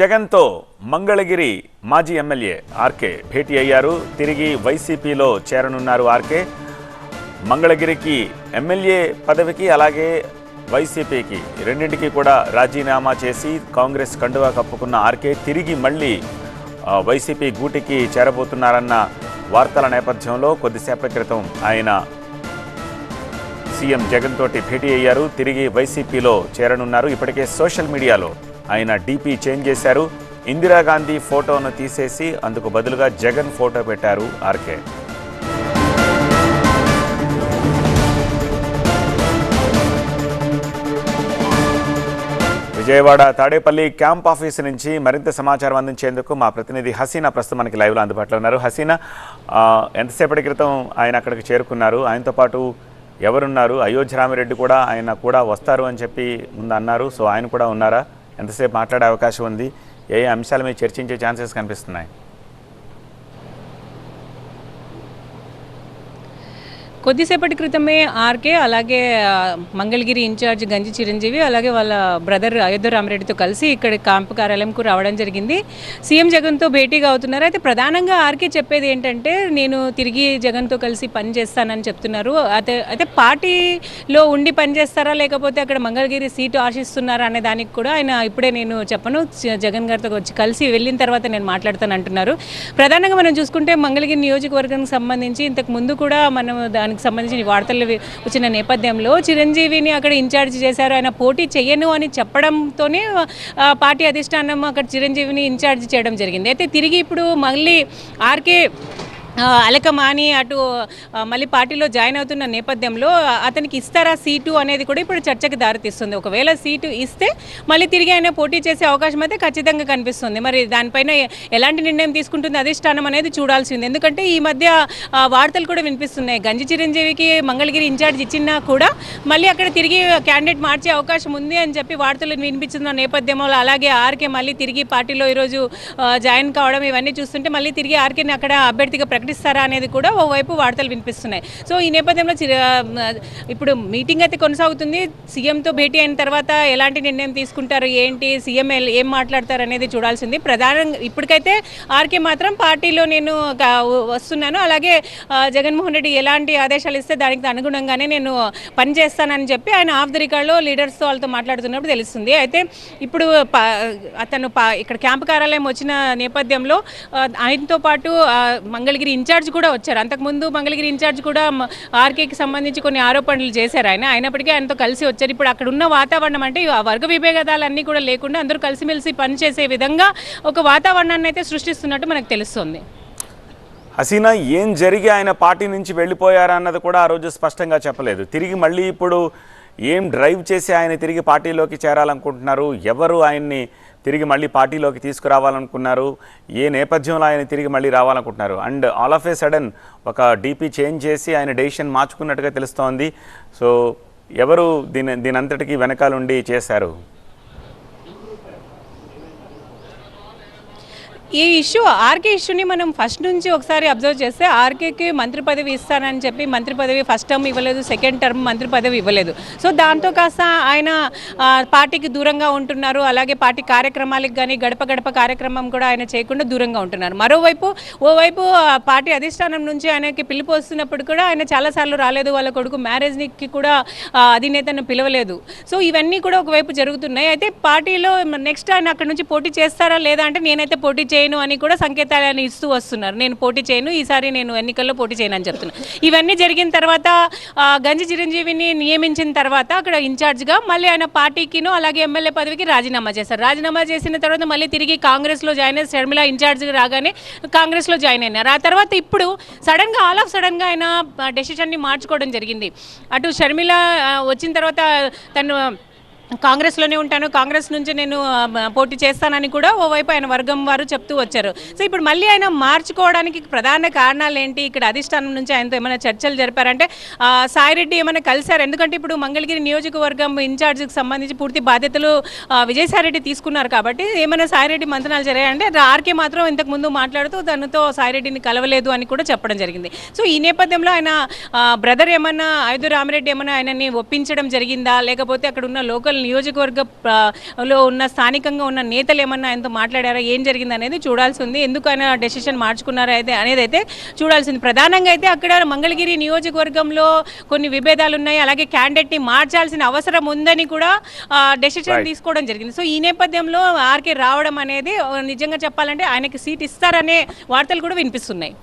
జగన్తో మంగళగిరి మాజీ MLA RK భేటీ అయ్యారు. తిరిగి వైసీపీలో చేరనున్నారు ఆర్కే. మంగళగిరికి ఎమ్మెల్యే పదవికి అలాగే వైసీపీకి రెండింటికి కూడా రాజీనామా చేసి కాంగ్రెస్ కండువా కప్పుకున్న ఆర్కే తిరిగి మళ్ళీ వైసీపీ గూటికి చేరబోతున్నారన్న వార్తల నేపథ్యంలో కొద్దిసేపటి క్రితం ఆయన సీఎం జగన్ తోటి భేటీ అయ్యారు. తిరిగి వైసీపీలో చేరనున్నారు. ఇప్పటికే సోషల్ మీడియాలో ఆయన డీపీ చేంజ్ చేశారు. ఇందిరాగాంధీ ఫోటోను తీసేసి అందుకు బదులుగా జగన్ ఫోటో పెట్టారు RK. Vijayawada Tadepalli camp office నుంచి మరింత సమాచారం అందించేందుకు మా ప్రతినిధి హసీనా ప్రస్తుతం మనకి లైవ్లో అందుబాటులో ఉన్నారు. హసీనా ఎంతసేపటి క్రితం ఆయన అక్కడికి చేరుకున్నారు? ఆయనతో పాటు ఎవరున్నారు? అయోధ్య రామిరెడ్డి కూడా ఆయన కూడా వస్తారు అని చెప్పి ముందు అన్నారు. సో ఆయన కూడా ఉన్నారా? ఎంతసేపు మాట్లాడే అవకాశం ఉంది? ఏ అంశాల మీద చర్చించే ఛాన్సెస్ కనిపిస్తున్నాయి? కొద్దిసేపటి క్రితమే ఆర్కే అలాగే మంగళగిరి ఇన్ఛార్జ్ గంజి చిరంజీవి అలాగే వాళ్ళ బ్రదర్ అయోధ్య రామరెడ్డితో కలిసి ఇక్కడ క్యాంపు కార్యాలయంకు రావడం జరిగింది. సీఎం జగన్తో భేటీగా అవుతున్నారు. అయితే ప్రధానంగా ఆర్కే చెప్పేది ఏంటంటే నేను తిరిగి జగన్తో కలిసి పని చేస్తానని చెప్తున్నారు. అయితే అయితే పార్టీలో ఉండి పని చేస్తారా లేకపోతే అక్కడ మంగళగిరి సీటు ఆశిస్తున్నారా అనే దానికి కూడా ఆయన ఇప్పుడే నేను చెప్పను. జ- జగన్ గారితో వచ్చి కలిసి వెళ్ళిన తర్వాత నేను మాట్లాడతాను అంటున్నారు ప్రధానంగా మనం చూసుకుంటే మంగళగిరి నియోజకవర్గానికి సంబంధించి ఇంతకు ముందు కూడా మనం దాని దానికి సంబంధించిన వార్తలు వచ్చిన నేపథ్యంలో చిరంజీవిని అక్కడ ఇన్ఛార్జ్ చేశారు. ఆయన పోటీ చేయను అని చెప్పడంతోనే పార్టీ అధిష్టానం అక్కడ చిరంజీవిని ఇన్ఛార్జ్ చేయడం జరిగింది. అయితే తిరిగి ఇప్పుడు మళ్ళీ ఆర్కే అలకమాని అటు మళ్ళీ పార్టీలో జాయిన్ అవుతున్న నేపథ్యంలో అతనికి ఇస్తారా సీటు అనేది కూడా ఇప్పుడు చర్చకు దారితీస్తుంది. ఒకవేళ సీటు ఇస్తే మళ్ళీ తిరిగి ఆయన పోటీ చేసే అవకాశం అయితే ఖచ్చితంగా కనిపిస్తుంది. మరి దానిపైన ఎలాంటి నిర్ణయం తీసుకుంటుంది అధిష్టానం అనేది చూడాల్సింది. ఎందుకంటే ఈ మధ్య వార్తలు కూడా వినిపిస్తున్నాయి. గంజి చిరంజీవికి మంగళగిరి ఇన్ఛార్జ్ ఇచ్చినా కూడా మళ్ళీ అక్కడ తిరిగి క్యాండిడేట్ మార్చే అవకాశం ఉంది అని చెప్పి వార్తలు వినిపించిన నేపథ్యంలో అలాగే ఆర్కే మళ్ళీ తిరిగి పార్టీలో ఈరోజు జాయిన్ కావడం ఇవన్నీ చూస్తుంటే మళ్ళీ తిరిగి ఆర్కేని అక్కడ అభ్యర్థిగా ప్రకటిస్తారా అనేది కూడా ఓవైపు వార్తలు వినిపిస్తున్నాయి. సో ఈ నేపథ్యంలో ఇప్పుడు మీటింగ్ అయితే కొనసాగుతుంది. సీఎంతో భేటీ అయిన తర్వాత ఎలాంటి నిర్ణయం తీసుకుంటారు? ఏంటి? సీఎం ఏం మాట్లాడతారు అనేది చూడాల్సింది. ప్రధానంగా ఇప్పటికైతే ఆర్కే మాత్రం పార్టీలో నేను వస్తున్నాను. అలాగే జగన్మోహన్ రెడ్డి ఎలాంటి ఆదేశాలు ఇస్తే దానికి అనుగుణంగానే నేను పని చేస్తానని చెప్పి ఆయన ఆఫ్ ది రికార్డ్లో లీడర్స్తో వాళ్ళతో మాట్లాడుతున్నప్పుడు తెలుస్తుంది. అయితే ఇప్పుడు అతను పా ఇక్కడ క్యాంపు కార్యాలయం వచ్చిన నేపథ్యంలో ఆయనతో పాటు మంగళగిరి ఇన్ఛార్జ్ కూడా వచ్చారు. అంతకుముందు మంగళగిరి ఇన్ఛార్జ్ కూడా ఆర్కేకి సంబంధించి కొన్ని ఆరోపణలు చేశారు ఆయన. అయినప్పటికీ ఆయనతో కలిసి వచ్చారు. ఇప్పుడు అక్కడ ఉన్న వాతావరణం అంటే ఆ వర్గ విభేదాలన్నీ కూడా లేకుండా అందరూ కలిసిమెలిసి పనిచేసే విధంగా ఒక వాతావరణాన్ని అయితే సృష్టిస్తున్నట్టు మనకు తెలుస్తుంది. హసీనా ఏం జరిగి ఆయన పార్టీ నుంచి వెళ్ళిపోయారా అన్నది కూడా ఆ రోజు స్పష్టంగా చెప్పలేదు. తిరిగి మళ్ళీ ఇప్పుడు ఏం డ్రైవ్ చేసి ఆయన తిరిగి పార్టీలోకి చేరాలనుకుంటున్నారు? ఎవరు ఆయన్ని తిరిగి మళ్ళీ పార్టీలోకి తీసుకురావాలనుకున్నారు. ఏ నేపథ్యంలో ఆయన తిరిగి మళ్ళీ రావాలనుకుంటున్నారు? And all of a sudden ఒక డీపీ చేంజ్ చేసి ఆయన డెసిషన్ మార్చుకున్నట్టుగా తెలుస్తోంది. సో ఎవరు దీని దీని అంతటికీ వెనకాలండి చేశారు? ఈ ఇష్యూ ఆర్కే ఇష్యూని మనం ఫస్ట్ నుంచి ఒకసారి అబ్జర్వ్ చేస్తే ఆర్కేకి మంత్రి పదవి ఇస్తానని చెప్పి మంత్రి పదవి ఫస్ట్ టర్మ్ ఇవ్వలేదు సెకండ్ టర్మ్ మంత్రి పదవి ఇవ్వలేదు. సో దాంతో కాస్త ఆయన పార్టీకి దూరంగా ఉంటున్నారు. అలాగే పార్టీ కార్యక్రమాలకు కానీ గడప గడప కార్యక్రమం కూడా ఆయన చేయకుండా దూరంగా ఉంటున్నారు. మరోవైపు ఓవైపు పార్టీ అధిష్టానం నుంచి ఆయనకి పిలుపు వస్తున్నప్పుడు కూడా ఆయన చాలాసార్లు రాలేదు. వాళ్ళ కొడుకు మ్యారేజ్కి కూడా అధినేతను పిలవలేదు. సో ఇవన్నీ కూడా ఒకవైపు జరుగుతున్నాయి. అయితే పార్టీలో నెక్స్ట్ ఆయన అక్కడ నుంచి పోటీ చేస్తారా లేదా అంటే నేనైతే పోటీ చేయను అని కూడా సంకేతాలను ఇస్తూ వస్తున్నారు. నేను పోటీ చేయను ఈసారి నేను ఎన్నికల్లో పోటీ చేయను అని చెప్తున్నాను ఇవన్నీ జరిగిన తర్వాత గంజి చిరంజీవిని నియమించిన తర్వాత అక్కడ ఇన్ఛార్జ్గా మళ్ళీ ఆయన పార్టీకిను అలాగే ఎమ్మెల్యే పదవికి రాజీనామా చేశారు. రాజీనామా చేసిన తర్వాత మళ్ళీ తిరిగి కాంగ్రెస్లో జాయిన్ అయ్యి షర్మిల ఇన్ఛార్జ్గా రాగానే కాంగ్రెస్లో జాయిన్ అయినారు ఆ తర్వాత ఇప్పుడు సడన్గా ఆల్ ఆఫ్ సడన్గా ఆయన డెసిషన్ని మార్చుకోవడం జరిగింది. అటు షర్మిల వచ్చిన తర్వాత తను కాంగ్రెస్లోనే ఉంటాను. కాంగ్రెస్ నుంచి నేను పోటీ చేస్తానని కూడా ఓవైపు ఆయన వర్గం వారు చెప్తూ వచ్చారు. సో ఇప్పుడు మళ్ళీ ఆయన మార్చుకోవడానికి ప్రధాన కారణాలు ఏంటి ఇక్కడ అధిష్టానం నుంచి ఆయనతో ఏమైనా చర్చలు జరిపారంటే సాయిరెడ్డి ఏమైనా కలిశారు? ఎందుకంటే ఇప్పుడు మంగళగిరి నియోజకవర్గం ఇన్ఛార్జ్కి సంబంధించి పూర్తి బాధ్యతలు విజయసాయిరెడ్డి తీసుకున్నారు కాబట్టి ఏమైనా సాయిరెడ్డి మంతనాలు జరిగాయంటే ఆర్కే మాత్రం ఇంతకు ముందు మాట్లాడుతూ తనతో సాయిరెడ్డిని కలవలేదు అని కూడా చెప్పడం జరిగింది. సో ఈ నేపథ్యంలో ఆయన బ్రదర్ ఏమన్నా ఆయుధ రామిరెడ్డి ఏమైనా ఆయనని ఒప్పించడం జరిగిందా? లేకపోతే అక్కడ ఉన్న లోకల్ నియోజకవర్గ లో ఉన్న స్థానికంగా ఉన్న నేతలు ఏమన్నా ఆయనతో మాట్లాడారా? ఏం జరిగింది అనేది చూడాల్సి ఉంది. ఎందుకు ఆయన డెసిషన్ మార్చుకున్నారా అయితే అనేది అయితే చూడాల్సింది ప్రధానంగా అయితే అక్కడ మంగళగిరి నియోజకవర్గంలో కొన్ని విభేదాలు ఉన్నాయి. అలాగే క్యాండిడేట్ని మార్చాల్సిన అవసరం ఉందని కూడా డెసిషన్ తీసుకోవడం జరిగింది. సో ఈ నేపథ్యంలో ఆర్కే రావడం అనేది నిజంగా చెప్పాలంటే ఆయనకి సీట్ ఇస్తారనే వార్తలు కూడా వినిపిస్తున్నాయి.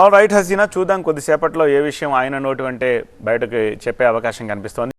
ఆల్ రైట్ హసీనా చూద్దాం కొద్దిసేపట్లో ఏ విషయం ఆయన నోటి అంటే బయటకు చెప్పే అవకాశం కనిపిస్తోంది.